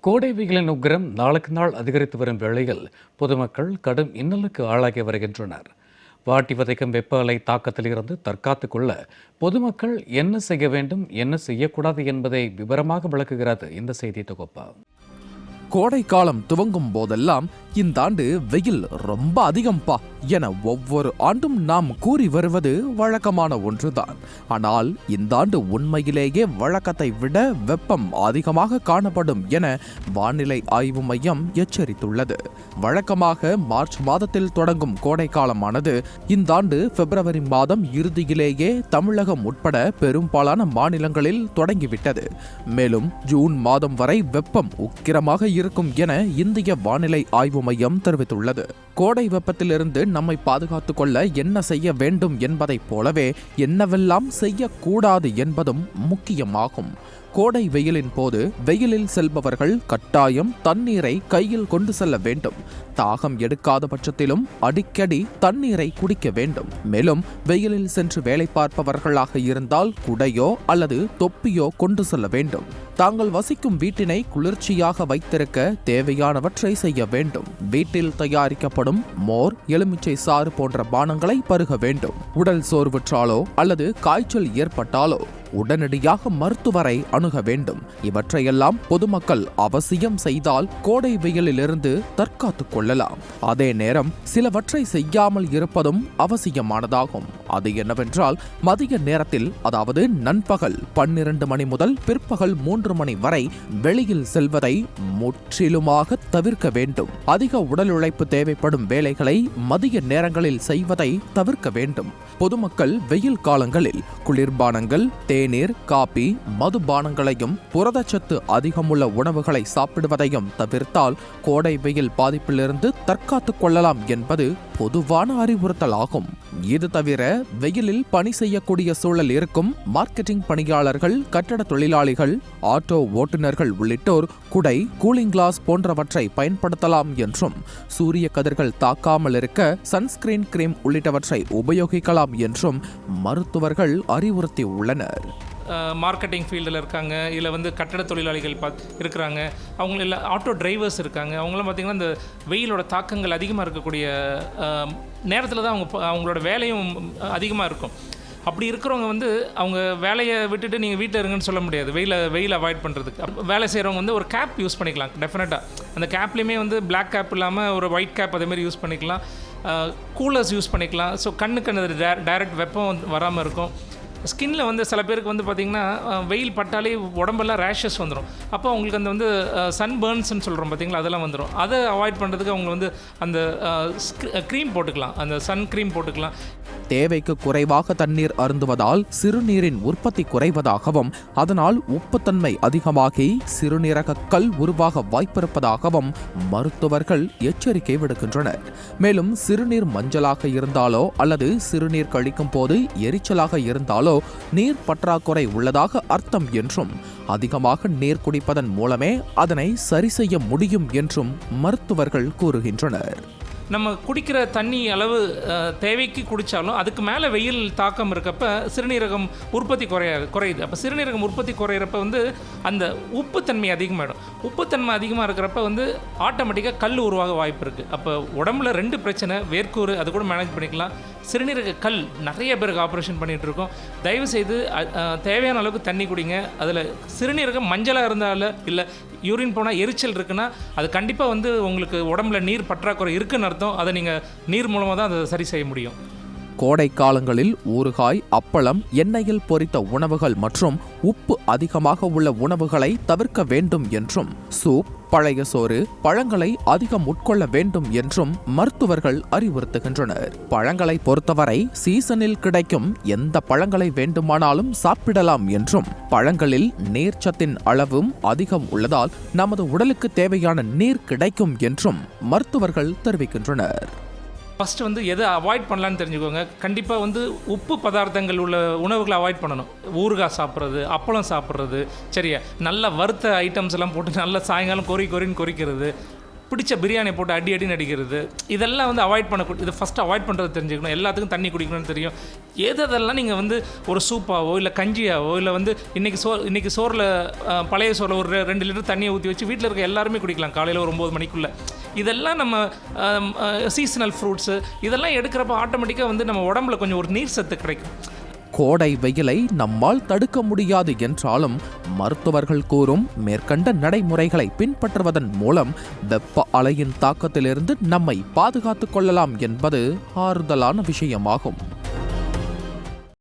கோடை வெயிலின் உக்கிரம் நாளுக்கு நாள் அதிகரித்து வரும் வேளையில் பொதுமக்கள் கடும் இன்னலுக்கு ஆளாகி வருகின்றனர். வாட்டி வதைக்கும் வெப்ப அலை தாக்கத்திலிருந்து தற்காத்துக் கொள்ள பொதுமக்கள் என்ன செய்ய வேண்டும் என்ன செய்யக்கூடாது என்பதை விவரமாக விளக்குகிறது இந்த செய்தி தொகுப்பு. கோடை காலம் துவங்கும் போதெல்லாம் இந்த ஆண்டு வெயில் ரொம்ப அதிகம்பா என ஒவ்வொரு ஆண்டும் நாம் கூறி வருவது வழக்கமான ஒன்றுதான். ஆனால் இந்த ஆண்டு உண்மையிலேயே வழக்கத்தை விட வெப்பம் அதிகமாக காணப்படும் என வானிலை ஆய்வு மையம் எச்சரித்துள்ளது. வழக்கமாக மார்ச் மாதத்தில் தொடங்கும் கோடை காலமானது இந்த ஆண்டு பிப்ரவரி மாதம் இறுதியிலேயே தமிழகம் உட்பட பெரும்பாலான மாநிலங்களில் தொடங்கிவிட்டது. மேலும் ஜூன் மாதம் வரை வெப்பம் உக்கிரமாக இருக்கும் என இந்திய வானிலை ஆய்வு மையம் தெரிவித்துள்ளது. கோடை வெப்பத்திலிருந்து நம்மை பாதுகாத்து கொள்ள என்ன செய்ய வேண்டும் என்பதைப் போலவே என்னவெல்லாம் செய்யக்கூடாது என்பதும் முக்கியமாகும். கோடை வெயிலின் போது வெயிலில் செல்பவர்கள் கட்டாயம் தண்ணீரை கையில் கொண்டு செல்ல வேண்டும். தாகம் எடுக்காத பட்சத்திலும் அடிக்கடி தண்ணீரை குடிக்க வேண்டும். மேலும் வெயிலில் சென்று வேலை பார்ப்பவர்களாக இருந்தால் குடையோ அல்லது தொப்பியோ கொண்டு செல்ல வேண்டும். தாங்கள் வசிக்கும் வீட்டினை குளிர்ச்சியாக வைத்திருக்க தேவையானவற்றை செய்ய வேண்டும். வீட்டில் தயாரிக்கப்படும் மோர் எலுமிச்சை சாறு போன்ற பானங்களை பருக வேண்டும். உடல் சோர்வுற்றாலோ அல்லது காய்ச்சல் ஏற்பட்டாலோ. உடனடியாக மருத்துவரை அணுக வேண்டும். இவற்றையெல்லாம் பொதுமக்கள் அவசியம் செய்தால் கோடை வெயிலிலிருந்து தற்காத்துக் கொள்ளலாம். அதே நேரம் சிலவற்றை செய்யாமல் இருப்பதும் அவசியமானதாகும். அது என்னவென்றால் மதிய நேரத்தில் அதாவது நண்பகல் பன்னிரண்டு மணி முதல் பிற்பகல் மூன்று மணி வரை வெளியில் செல்வதை முற்றிலுமாக தவிர்க்க வேண்டும். அதிக உடல் உழைப்பு தேவைப்படும் வேலைகளை மதிய நேரங்களில் செய்வதை தவிர்க்க வேண்டும். பொதுமக்கள் வெயில் காலங்களில் குளிர்பானங்கள் தேநீர் காபி மதுபானங்களையும் புரதச்சத்து அதிகமுள்ள உணவுகளை சாப்பிடுவதையும் தவிர்த்தால் கோடை வெயில் பாதிப்பிலிருந்து தற்காத்துக் கொள்ளலாம் என்பது பொதுவான அறிவுறுத்தல் ஆகும். இது தவிர வெயிலில் பணி செய்யக்கூடிய சூழல் இருக்கும் மார்க்கெட்டிங் பணியாளர்கள் கட்டட தொழிலாளிகள் ஆட்டோ ஓட்டுநர்கள் உள்ளிட்டோர் குடை கூலிங் கிளாஸ் போன்றவற்றை பயன்படுத்தலாம் என்றும் சூரிய கதிர்கள் தாக்காமல் இருக்க சன்ஸ்கிரீன் கிரீம் உள்ளிட்டவற்றை உபயோகிக்கலாம் என்றும் மருத்துவர்கள் அறிவுறுத்தி உள்ளனர் மார்க்கெட்டிங் ஃபீல்டில் இருக்காங்க இல்லை வந்து கட்டட தொழிலாளிகள் பாத் இருக்கிறாங்க. அவங்கள இல்லை ஆட்டோ டிரைவர்ஸ் இருக்காங்க. அவங்களாம் பார்த்திங்கன்னா இந்த வெயிலோட தாக்கங்கள் அதிகமாக இருக்கக்கூடிய நேரத்தில் தான் அவங்க அவங்களோட வேலையும் அதிகமாக இருக்கும். அப்படி இருக்கிறவங்க வந்து அவங்க வேலையை விட்டுட்டு நீங்கள் வீட்டில் இருங்கன்னு சொல்ல முடியாது. வெயில வெயில் அவாய்ட் பண்ணுறதுக்கு வேலை செய்கிறவங்க வந்து ஒரு கேப் யூஸ் பண்ணிக்கலாம் டெஃபினட்டாக அந்த கேப்லேயுமே வந்து பிளாக் கேப் இல்லாமல் ஒரு ஒயிட் கேப் அதேமாதிரி யூஸ் பண்ணிக்கலாம். கூலர்ஸ் யூஸ் பண்ணிக்கலாம். ஸோ கண்ணுக்கு அந்த டேரக்ட் வெப்பம் வராமல் இருக்கும். ஸ்கின்ல வந்து சில பேருக்கு வந்து பார்த்திங்கன்னா வெயில் பட்டாலே உடம்பெல்லாம் ரேஷஸ் வந்துடும் அப்போ அவங்களுக்கு அந்த வந்து சன் பேர்ன்ஸ்னு சொல்கிறோம் பார்த்தீங்களா அதெல்லாம் வந்துடும் அதை அவாய்ட் பண்ணுறதுக்கு அவங்க வந்து அந்த க்ரீம் போட்டுக்கலாம். அந்த சன் க்ரீம் போட்டுக்கலாம். தேவைக்கு குறைவாக தண்ணீர் அருந்துவதால் சிறுநீரின் உற்பத்தி குறைவதாகவும் அதனால் உப்புத்தன்மை அதிகமாகி சிறுநீரக கல் உருவாக வாய்ப்பிருப்பதாகவும் மருத்துவர்கள் எச்சரிக்கை விடுக்கின்றனர். மேலும் சிறுநீர் மஞ்சளாக இருந்தாலோ அல்லது சிறுநீர் கழிக்கும் போது எரிச்சலாக இருந்தாலோ நீர் பற்றாக்குறை உள்ளதாக அர்த்தம் என்றும் அதிகமாக நீர் குடிப்பதன் மூலமே அதனை சரி செய்ய முடியும் என்றும் மருத்துவர்கள் கூறுகின்றனர். நம்ம குடிக்கிற தண்ணி அளவு தேவைக்கு குடித்தாலும் அதுக்கு மேலே வெயில் தாக்கம் இருக்கப்ப சிறுநீரகம் உற்பத்தி குறைய குறையுது. அப்போ சிறுநீரகம் உற்பத்தி குறையிறப்ப வந்து அந்த உப்புத்தன்மை அதிகமாகிடும் உப்புத்தன்மை அதிகமாக இருக்கிறப்ப வந்து ஆட்டோமேட்டிக்காக கல் உருவாக வாய்ப்பு இருக்குது அப்போ உடம்புல ரெண்டு பிரச்சனை வேர்க்கூறு அது கூட மேனேஜ் பண்ணிக்கலாம். சிறுநீரக கல் நிறைய பேருக்கு ஆப்ரேஷன் பண்ணிகிட்டு இருக்கோம். தயவு செய்து தேவையான அளவுக்கு தண்ணி குடிங்க. அதில் சிறுநீரகம் மஞ்சளாக இருந்தாலும் இல்லை யூரின் போனால் எரிச்சல் இருக்குன்னா அது கண்டிப்பாக வந்து உங்களுக்கு உடம்புல நீர் பற்றாக்குறை இருக்குன்னு அர்த்தம். அதை நீங்கள் நீர் மூலமாக தான் அதை சரி செய்ய முடியும். கோடை காலங்களில் ஊறுகாய் அப்பளம் எண்ணெயில் பொரித்த உணவுகள் மற்றும் உப்பு அதிகமாக உள்ள உணவுகளை தவிர்க்க வேண்டும் என்றும் சூப் பழைய சோறு பழங்களை அதிகம் உட்கொள்ள வேண்டும் என்றும் மருத்துவர்கள் அறிவுறுத்துகின்றனர். பழங்களை பொறுத்தவரை சீசனில் கிடைக்கும் எந்த பழங்களை வேண்டுமானாலும் சாப்பிடலாம் என்றும் பழங்களில் நீர்ச்சத்தின் அளவும் அதிகம் உள்ளதால் நமது உடலுக்கு தேவையான நீர் கிடைக்கும் என்றும் மருத்துவர்கள் தெரிவிக்கின்றனர். ஃபஸ்ட்டு வந்து எதை அவாய்ட் பண்ணலான்னு தெரிஞ்சுக்கோங்க. கண்டிப்பாக வந்து உப்பு பதார்த்தங்கள் உள்ள உணவுகளை அவாய்ட் பண்ணணும். ஊறுகாய் சாப்பிட்றது அப்பளம் சாப்பிட்றது சரியா? நல்ல வறுத்த ஐட்டம்ஸ் எல்லாம் போட்டு நல்லா சாயங்காலம் கொறி கொறின்னு கொறிக்கிறது பிடிச்ச பிரியாணி போட்டு அடி அடி நடிக்கிறது இதெல்லாம் வந்து அவாய்ட் பண்ணக்கூடிய இது ஃபஸ்ட்டு அவாய்ட் பண்ணுறது தெரிஞ்சுக்கணும். எல்லாத்துக்கும் தண்ணி குடிக்கணும்னு தெரியும். எது அதெல்லாம் நீங்கள் வந்து ஒரு சூப்பாவோ இல்லை கஞ்சியாவோ இல்லை வந்து இன்றைக்கி சோ இன்றைக்கி சோறில் பழைய சோறில் ஒரு ரெண்டு லிட்டர் தண்ணியை ஊற்றி வச்சு வீட்டில் இருக்க எல்லாருமே குடிக்கலாம். காலையில் ஒரு ஒம்பது மணிக்குள்ளே. இதெல்லாம் நம்ம சீசனல் ஃப்ரூட்ஸு இதெல்லாம் எடுக்கிறப்ப ஆட்டோமேட்டிக்காக வந்து நம்ம உடம்புல கொஞ்சம் ஒரு நீர் சத்து கிடைக்கும். கோடை வெயிலை நம்மால் தடுக்க முடியாது என்றாலும் மருத்துவர்கள் கூறும் மேற்கண்ட நடைமுறைகளை பின்பற்றுவதன் மூலம் வெப்ப அலையின் தாக்கத்திலிருந்து நம்மை பாதுகாத்துக் கொள்ளலாம் என்பது ஆறுதலான விஷயமாகும்.